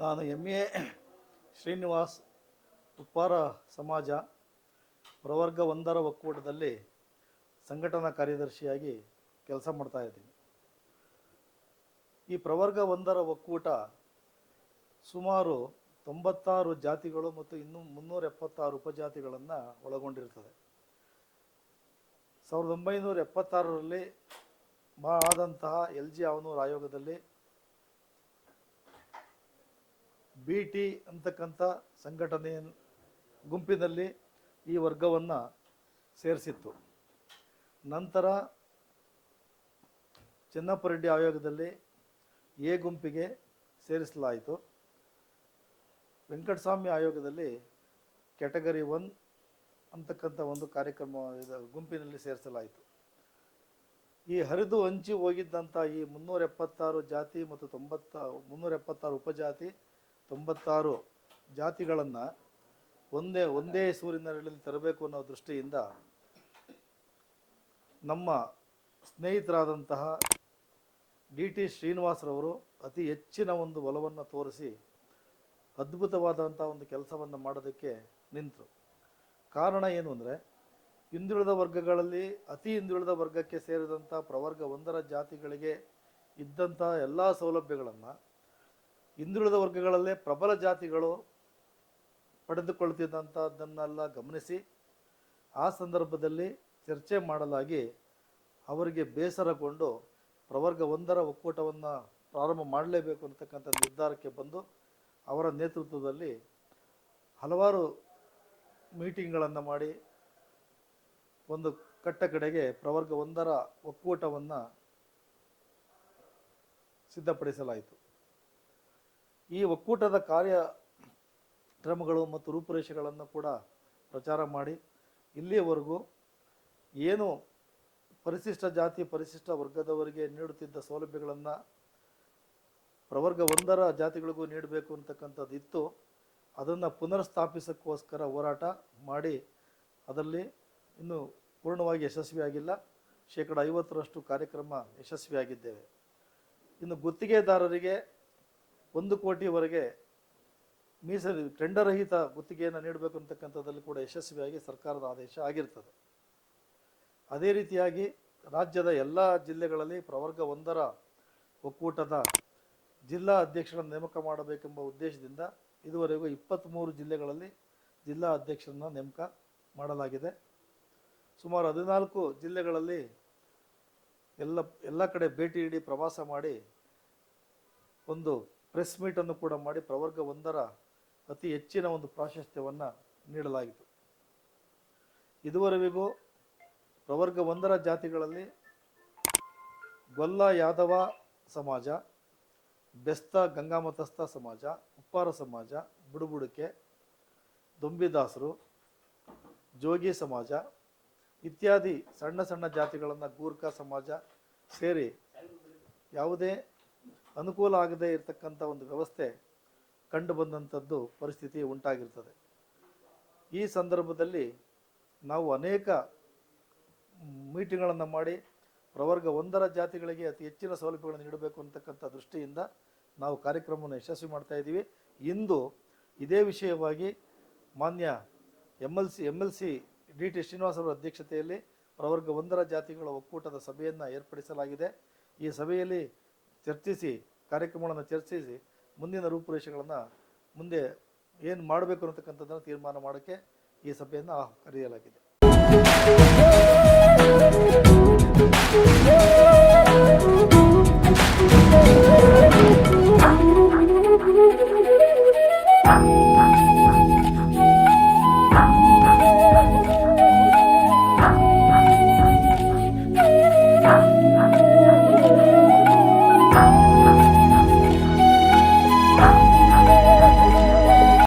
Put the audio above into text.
ನಾನು M A Srinivas Uppara ಸಮಾಜ ಪ್ರವರ್ಗ ಒಂದರ ಒಕ್ಕೂಟದಲ್ಲಿ ಸಂಘಟನಾ ಕಾರ್ಯದರ್ಶಿಯಾಗಿ ಕೆಲಸ ಮಾಡ್ತಾ ಇದ್ದೀನಿ. ಈ ಪ್ರವರ್ಗ ಒಂದರ ಒಕ್ಕೂಟ ಸುಮಾರು ತೊಂಬತ್ತಾರು ಜಾತಿಗಳು ಮತ್ತು ಇನ್ನೂ ಮುನ್ನೂರ ಎಪ್ಪತ್ತಾರು ಉಪಜಾತಿಗಳನ್ನು ಒಳಗೊಂಡಿರ್ತದೆ. ಸಾವಿರದ ಒಂಬೈನೂರ ಎಪ್ಪತ್ತಾರರಲ್ಲಿ ಮಾ ಆದಂತಹ ಎಲ್ ಜಿ ಅವನೂರು ಆಯೋಗದಲ್ಲಿ ಬಿ ಟಿ ಅಂತಕ್ಕಂಥ ಸಂಘಟನೆಯ ಗುಂಪಿನಲ್ಲಿ ಈ ವರ್ಗವನ್ನು ಸೇರಿಸಿತ್ತು. ನಂತರ ಚೆನ್ನಪ್ಪ ರೆಡ್ಡಿ ಆಯೋಗದಲ್ಲಿ ಎ ಗುಂಪಿಗೆ ಸೇರಿಸಲಾಯಿತು. ವೆಂಕಟಸ್ವಾಮಿ ಆಯೋಗದಲ್ಲಿ ಕ್ಯಾಟಗರಿ ಒನ್ ಅಂತಕ್ಕಂಥ ಒಂದು ಕಾರ್ಯಕ್ರಮ ಗುಂಪಿನಲ್ಲಿ ಸೇರಿಸಲಾಯಿತು. ಈ ಹರಿದು ಹಂಚಿ ಹೋಗಿದ್ದಂಥ ಈ ಮುನ್ನೂರ ಎಪ್ಪತ್ತಾರು ಜಾತಿ ಮತ್ತು ತೊಂಬತ್ತ ಮುನ್ನೂರ ಎಪ್ಪತ್ತಾರು ಉಪಜಾತಿ ತೊಂಬತ್ತಾರು ಜಾತಿಗಳನ್ನು ಒಂದೇ ಒಂದೇ ಸೂರಿನಲ್ಲಿ ತರಬೇಕು ಅನ್ನೋ ದೃಷ್ಟಿಯಿಂದ ನಮ್ಮ ಸ್ನೇಹಿತರಾದಂತಹ ಡಿ ಟಿ ಶ್ರೀನಿವಾಸರವರು ಅತಿ ಹೆಚ್ಚಿನ ಒಂದು ಒಲವನ್ನು ತೋರಿಸಿ ಅದ್ಭುತವಾದಂಥ ಒಂದು ಕೆಲಸವನ್ನು ಮಾಡೋದಕ್ಕೆ ನಿಂತರು. ಕಾರಣ ಏನು ಅಂದರೆ, ಹಿಂದುಳಿದ ವರ್ಗಗಳಲ್ಲಿ ಅತಿ ಹಿಂದುಳಿದ ವರ್ಗಕ್ಕೆ ಸೇರಿದಂಥ ಪ್ರವರ್ಗ ಒಂದರ ಜಾತಿಗಳಿಗೆ ಇದ್ದಂಥ ಎಲ್ಲ ಸೌಲಭ್ಯಗಳನ್ನು ಹಿಂದುಳಿದ ವರ್ಗಗಳಲ್ಲೇ ಪ್ರಬಲ ಜಾತಿಗಳು ಪಡೆದುಕೊಳ್ತಿದ್ದಂಥದ್ದನ್ನೆಲ್ಲ ಗಮನಿಸಿ, ಆ ಸಂದರ್ಭದಲ್ಲಿ ಚರ್ಚೆ ಮಾಡಲಾಗಿ ಅವರಿಗೆ ಬೇಸರಗೊಂಡು ಪ್ರವರ್ಗ ಒಂದರ ಒಕ್ಕೂಟವನ್ನು ಪ್ರಾರಂಭ ಮಾಡಲೇಬೇಕು ಅಂತಕ್ಕಂಥ ನಿರ್ಧಾರಕ್ಕೆ ಬಂದು ಅವರ ನೇತೃತ್ವದಲ್ಲಿ ಹಲವಾರು ಮೀಟಿಂಗ್ಗಳನ್ನು ಮಾಡಿ, ಒಂದು ಕಟ್ಟ ಕಡೆಗೆ ಪ್ರವರ್ಗ ಒಂದರ ಒಕ್ಕೂಟವನ್ನು ಸಿದ್ಧಪಡಿಸಲಾಯಿತು. ಈ ಒಕ್ಕೂಟದ ಕಾರ್ಯ ಕ್ರಮಗಳು ಮತ್ತು ರೂಪುರೇಷೆಗಳನ್ನು ಕೂಡ ಪ್ರಚಾರ ಮಾಡಿ ಇಲ್ಲಿಯವರೆಗೂ ಏನು ಪರಿಶಿಷ್ಟ ಜಾತಿ, ಪರಿಶಿಷ್ಟ ವರ್ಗದವರಿಗೆ ನೀಡುತ್ತಿದ್ದ ಸೌಲಭ್ಯಗಳನ್ನು ಪ್ರವರ್ಗ ಒಂದರ ಜಾತಿಗಳಿಗೂ ನೀಡಬೇಕು ಅಂತಕ್ಕಂಥದ್ದು ಇತ್ತು ಅದನ್ನು ಪುನರ್ಸ್ಥಾಪಿಸೋಕ್ಕೋಸ್ಕರ ಹೋರಾಟ ಮಾಡಿ ಅದರಲ್ಲಿ ಇನ್ನೂ ಪೂರ್ಣವಾಗಿ ಯಶಸ್ವಿಯಾಗಿಲ್ಲ. ಶೇಕಡ ಐವತ್ತರಷ್ಟು ಕಾರ್ಯಕ್ರಮ ಯಶಸ್ವಿಯಾಗಿದ್ದೇವೆ. ಇನ್ನು ಗುತ್ತಿಗೆದಾರರಿಗೆ ಒಂದು ಕೋಟಿವರೆಗೆ ಮೀಸಲು ಟೆಂಡರ್ರಹಿತ ಗುತ್ತಿಗೆಯನ್ನು ನೀಡಬೇಕು ಅಂತಕ್ಕಂಥದ್ದಲ್ಲಿ ಕೂಡ ಯಶಸ್ವಿಯಾಗಿ ಸರ್ಕಾರದ ಆದೇಶ ಆಗಿರ್ತದೆ. ಅದೇ ರೀತಿಯಾಗಿ ರಾಜ್ಯದ ಎಲ್ಲ ಜಿಲ್ಲೆಗಳಲ್ಲಿ ಪ್ರವರ್ಗ ಒಂದರ ಒಕ್ಕೂಟದ ಜಿಲ್ಲಾ ಅಧ್ಯಕ್ಷರನ್ನು ನೇಮಕ ಮಾಡಬೇಕೆಂಬ ಉದ್ದೇಶದಿಂದ ಇದುವರೆಗೂ ಇಪ್ಪತ್ತ್ಮೂರು ಜಿಲ್ಲೆಗಳಲ್ಲಿ ಜಿಲ್ಲಾ ಅಧ್ಯಕ್ಷರನ್ನು ನೇಮಕ ಮಾಡಲಾಗಿದೆ. ಸುಮಾರು ಹದಿನಾಲ್ಕು ಜಿಲ್ಲೆಗಳಲ್ಲಿ ಎಲ್ಲ ಎಲ್ಲ ಕಡೆ ಭೇಟಿ ನೀಡಿ ಪ್ರವಾಸ ಮಾಡಿ ಒಂದು ಪ್ರೆಸ್ ಮೀಟನ್ನು ಕೂಡ ಮಾಡಿ ಪ್ರವರ್ಗ ಒಂದರ ಅತಿ ಹೆಚ್ಚಿನ ಒಂದು ಪ್ರಾಶಸ್ತ್ಯವನ್ನು ನೀಡಲಾಯಿತು ಇದುವರೆಗೂ ಪ್ರವರ್ಗ ಒಂದರ ಜಾತಿಗಳಲ್ಲಿ ಗೊಲ್ಲ ಯಾದವ ಸಮಾಜ, ಬೆಸ್ತ ಗಂಗಾಮತಸ್ಥ ಸಮಾಜ, ಉಪ್ಪಾರ ಸಮಾಜ, ಬುಡುಬುಡುಕೆ, ದೊಂಬಿದಾಸರು, ಜೋಗಿ ಸಮಾಜ ಇತ್ಯಾದಿ ಸಣ್ಣ ಸಣ್ಣ ಜಾತಿಗಳನ್ನು ಗೂರ್ಖಾ ಸಮಾಜ ಸೇರಿ ಯಾವುದೇ ಅನುಕೂಲ ಆಗದೇ ಇರತಕ್ಕಂಥ ಒಂದು ವ್ಯವಸ್ಥೆ ಕಂಡು ಬಂದಂಥದ್ದು ಪರಿಸ್ಥಿತಿ ಉಂಟಾಗಿರ್ತದೆ. ಈ ಸಂದರ್ಭದಲ್ಲಿ ನಾವು ಅನೇಕ ಮೀಟಿಂಗ್ಗಳನ್ನು ಮಾಡಿ ಪ್ರವರ್ಗ ಒಂದರ ಜಾತಿಗಳಿಗೆ ಅತಿ ಹೆಚ್ಚಿನ ಸೌಲಭ್ಯಗಳನ್ನು ನೀಡಬೇಕು ಅಂತಕ್ಕಂಥ ದೃಷ್ಟಿಯಿಂದ ನಾವು ಕಾರ್ಯಕ್ರಮವನ್ನು ಯಶಸ್ವಿ ಮಾಡ್ತಾ ಇದ್ದೀವಿ. ಇಂದು ಇದೇ ವಿಷಯವಾಗಿ ಮಾನ್ಯ M L C M L C D T Srinivas ಅವರ ಅಧ್ಯಕ್ಷತೆಯಲ್ಲಿ ಪ್ರವರ್ಗ ಒಂದರ ಜಾತಿಗಳ ಒಕ್ಕೂಟದ ಸಭೆಯನ್ನು ಏರ್ಪಡಿಸಲಾಗಿದೆ. ಈ ಸಭೆಯಲ್ಲಿ ಚರ್ಚಿಸಿ, ಕಾರ್ಯಕ್ರಮಗಳನ್ನು ಚರ್ಚಿಸಿ, ಮುಂದಿನ ರೂಪುರೇಷೆಗಳನ್ನು ಮುಂದೆ ಏನು ಮಾಡಬೇಕು ಅನ್ನತಕ್ಕಂಥದ್ದನ್ನು ತೀರ್ಮಾನ ಮಾಡೋಕ್ಕೆ ಈ ಸಭೆಯನ್ನು ಕರೆಯಲಾಗಿದೆ